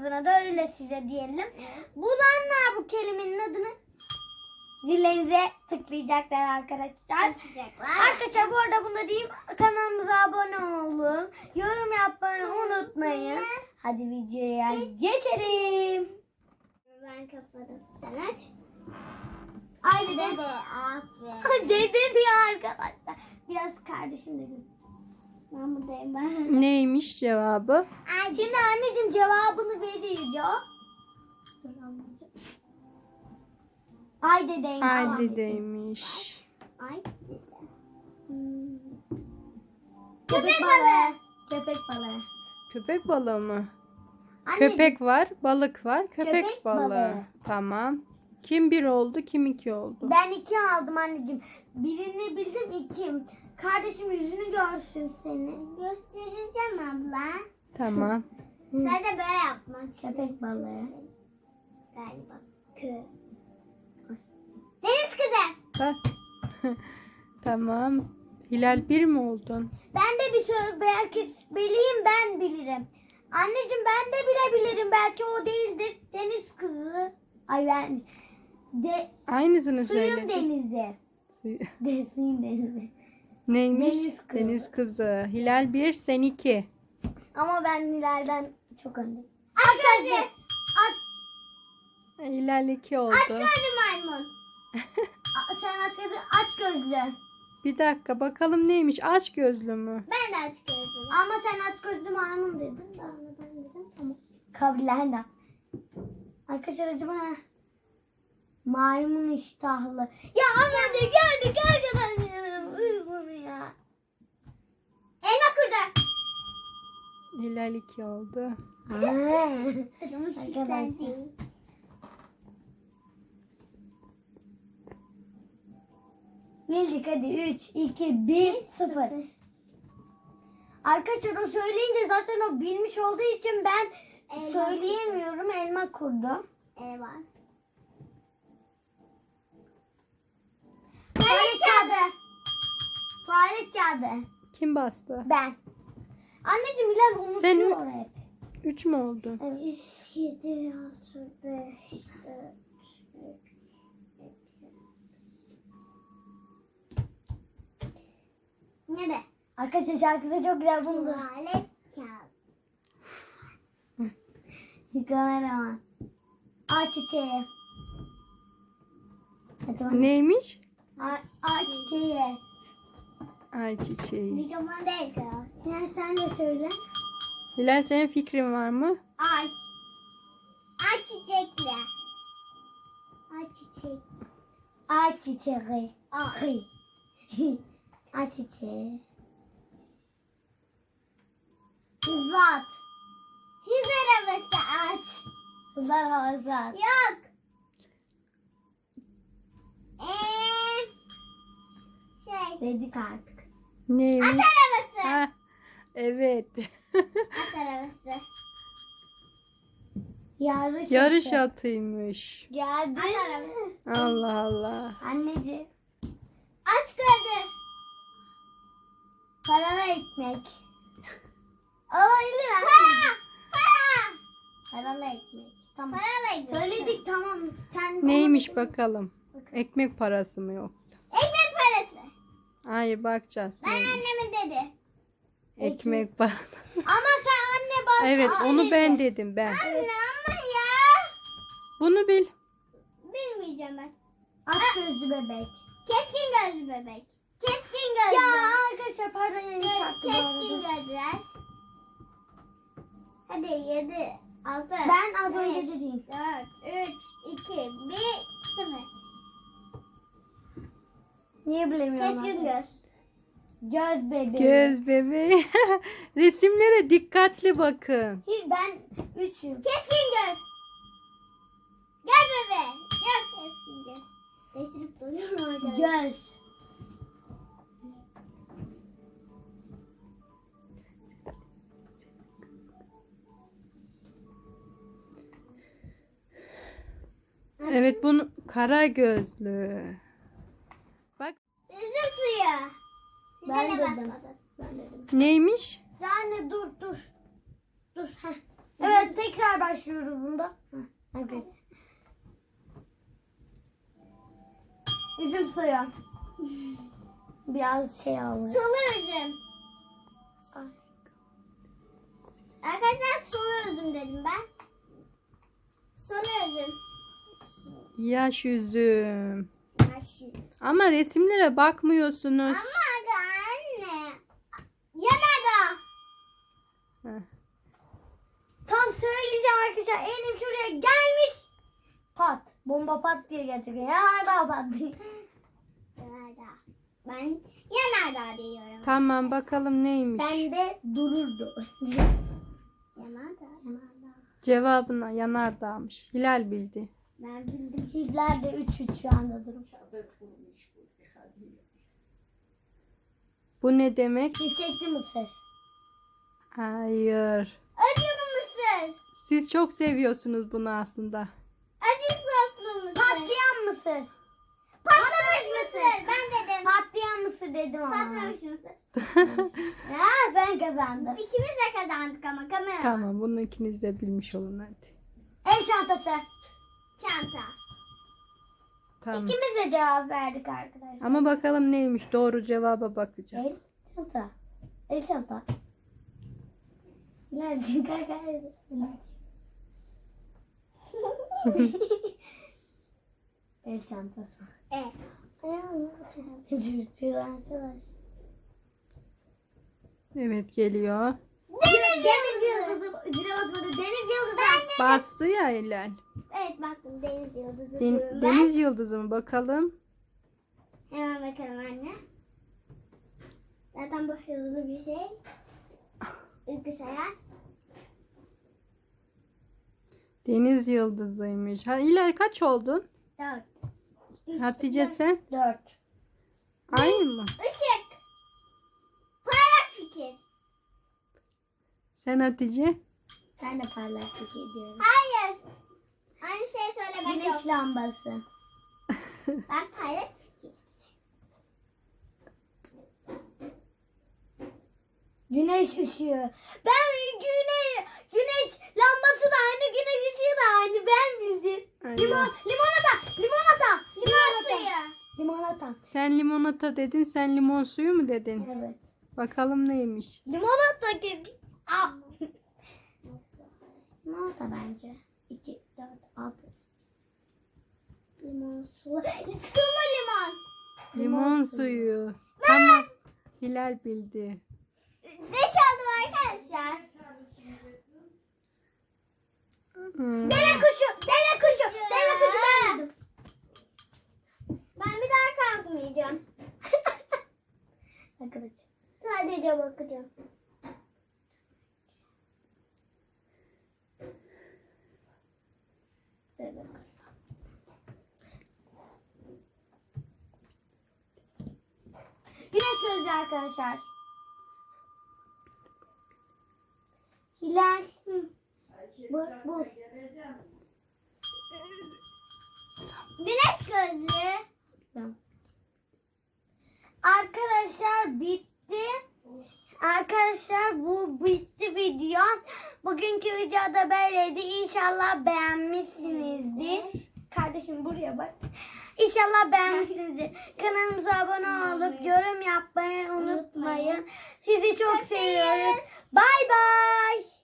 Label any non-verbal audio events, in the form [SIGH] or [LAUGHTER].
oyunumuzun adı öyle size diyelim. Bulanlar bu kelimenin adını zillerinize tıklayacaklar arkadaşlar. Arkadaşlar bu arada bunu da diyeyim. Kanalımıza abone olun. Yorum yapmayı unutmayın. Hadi videoya geçelim. Ben kapadım. Sen aç. Ay dede. [LAUGHS] Dede diyor arkadaşlar. Biraz kardeşim de gözüküyor. Ben buradayım ben. Neymiş cevabı? Şimdi anneciğim cevabını veriyor. Dur anneciğim. Ay dedeymiş. Ay dedeymiş. Ay dede. Hmm. Köpek balığı. Köpek balığı. Köpek balığı mı? Anneciğim, Köpek var, balık var, köpek, Köpek balığı. balığı. Tamam. Kim bir oldu, kim iki oldu? Ben iki aldım anneciğim. Birini bildim iki. Kardeşim yüzünü görsün seni. Göstereceğim abla. Tamam. [LAUGHS] Sadece böyle yapmak. Köpek balığı. Galiba. Kı. Deniz kızı. [LAUGHS] Tamam. Hilal bir mi oldun? Ben de bir söz belki bileyim ben bilirim. Anneciğim ben de bilebilirim. Belki o değildir. Deniz kızı. Ay ben de Aynısını suyun söyle. denizi. [LAUGHS] De, suyun denizi. Neymiş? Deniz kızı. Deniz kızı. Hilal bir, sen iki. Ama ben Nilay'dan çok öndeyim. Aç gözlü. Aç, Hilal iki oldu. Gözlü maymun. [LAUGHS] a- sen aç gözlü. Aç gözlü. Bir dakika bakalım neymiş? Aç gözlü mü? Ben de aç gözlü. Ama sen aç gözlü maymun dedin. Daha da ben dedim. Tamam. Kabullendim. Arkadaşlar acaba maymun iştahlı. Ya anne gördük arkadaşlar. Ya. Elma kurdu. Hilal iki oldu. Arkadaşlar. [LAUGHS] Bildik hadi 3, 2, 1, 0. Arkadaşlar o söyleyince zaten o bilmiş olduğu için ben Elma söyleyemiyorum. Elma kurdu. E var. Tuvalet kağıdı. Kim bastı? Ben. Anneciğim Hilal unutuyor Sen- hep. Üç mü oldun? Evet. 3, 7, 6, 5, 4, 3, Ne de? Arkadaşlar şarkısı çok güzel bunu da. Tuvalet kağıdı. [LAUGHS] Kameraman. Ay çiçeği. Bak. Neymiş? Ay, ay çiçeği. Ay çiçeği. Ya sen de söyle. Hilal senin fikrin var mı? Ay. Ay çiçekli. Ay çiçek. Ay çiçeği. Ay. [LAUGHS] Ay çiçeği. Zat. Hız arabası at. Kızlar havası at. Yok. Eee. Şey. Dedik artık. Neymiş? At arabası. Ha, evet. [LAUGHS] At arabası. Yarış. Yarış atı. atıymış. Gördün At arabası. Allah Allah. Anneciğim. Aç gördü. Paralı ekmek. [LAUGHS] Olabilir Para. anneciğim. Para. Paralı ekmek. Tamam. Para da Söyledik tamam. Sen Neymiş bakalım. Ekmek parası mı yoksa? Hayır bakacağız. Ben annemin dedi. Ekmek parası. Ama sen anne bas. Evet Aa, onu ben dedi. dedim ben. Anne ama ya. Bunu bil. Bilmeyeceğim ben. Aç gözlü bebek. Keskin gözlü bebek. Keskin gözlü. Ya arkadaşlar pardon yeni Ke- çarptı bu Keskin gözler. Hadi yedi, altı. Ben az önce dediğim. Dört, üç, iki, bir, sıfır. Niye bilemiyorum Keskin göz. Göz bebeği. Göz bebeği. [LAUGHS] Resimlere dikkatli bakın. Hayır, ben üçüm. Keskin göz. Göz bebe. Yok keskin göz. Değiştirip duruyorum arkadaşlar. Göz. Evet bunu kara gözlü. Suyu. Ben dedim. Ben dedim. neymiş? Ya Anne dur dur. Dur. Heh. Evet tekrar başlıyoruz bunda. Heh, Evet. Üzüm suyu. Biraz şey almış. Sulu üzüm. Arkadaşlar sulu üzüm dedim ben. Sulu üzüm. Yaş üzüm. Aşı. Ama resimlere bakmıyorsunuz. Ama anne. Yanada. Heh. Tam söyleyeceğim arkadaşlar. Elim şuraya gelmiş. Pat. Bomba pat diye getiriyor. Ya daha pat diye. Yanada. Ben yanada diyorum. Tamam bakalım neymiş. Ben de dururdu. [LAUGHS] Yanada. Yanada. Cevabına yanardağmış. Hilal bildi. Ben bildim. Hizler de 3-3 şu anda durum. Bu ne demek? Çiçekli mısır. Hayır. Acılı mısır. Siz çok seviyorsunuz bunu aslında. Acı soslu mısır. Patlayan mısır. Patlamış mısır. Ben dedim. Patlayan mısır dedim ama. Patlamış mısır. [LAUGHS] Ha, ben kazandım. İkimiz de kazandık ama kamera. tamam bunu ikiniz de bilmiş olun hadi. El çantası. Çanta. Tamam. İkimiz de cevap verdik arkadaşlar. Ama bakalım neymiş doğru cevaba El bakacağız. çanta. El çanta. Bilal'cim kalk hadi. El çantası. Evet. Dur arkadaş. Evet geliyor. Deniz, yıldızı. Deniz yıldızı. Bastı ya Hilal. Evet bastım deniz yıldızı Den- diyorum ben. deniz yıldızı mı bakalım? Hemen bakalım anne. Zaten bu hızlı bir şey. Bilgisayar. Deniz yıldızıymış. Ha, Hilal kaç oldun? Dört. Hatice sen? Dört. Aynı mı? Işık. Parlak fikir. Sen Hatice? Ben de parlak fikir diyorum. Hayır. Aynı şeyi söylemek yok. Güneş lambası. [LAUGHS] Ben parlak fikir. Güneş ışığı. Ben güneş, güneş lambası da aynı, güneş ışığı da aynı. Ben bildim. Aynen. Limon, limonata, limonata, Limon limonata. suyu. Limonata. Sen limonata dedin, sen limon suyu mu dedin? Evet. Bakalım neymiş. Limonata ki. Aa. [LAUGHS] Limonata bence. 2, 4, 6. Limon sulu. Sulu limon. Limon suyu. Tamam. Hilal bildi. Beş aldım arkadaşlar. Hmm. Deve kuşu, deve kuşu, deve kuşu ben bildim. Ben bir daha kalkmayacağım. [LAUGHS] Arkadaşlar. Sadece bakacağım. Deve kuşu. Gözlü arkadaşlar. Hilal. Hı. Bu, bu. Güneş. Tamam. Arkadaşlar bitti. Arkadaşlar bu bitti video. Bugünkü videoda böyleydi. İnşallah beğenmişsinizdir. Kardeşim buraya bak. İnşallah beğenmişsinizdir. Kanalımıza abone olup yorum yapmayı unutmayın. Sizi çok seviyoruz. Bay bay.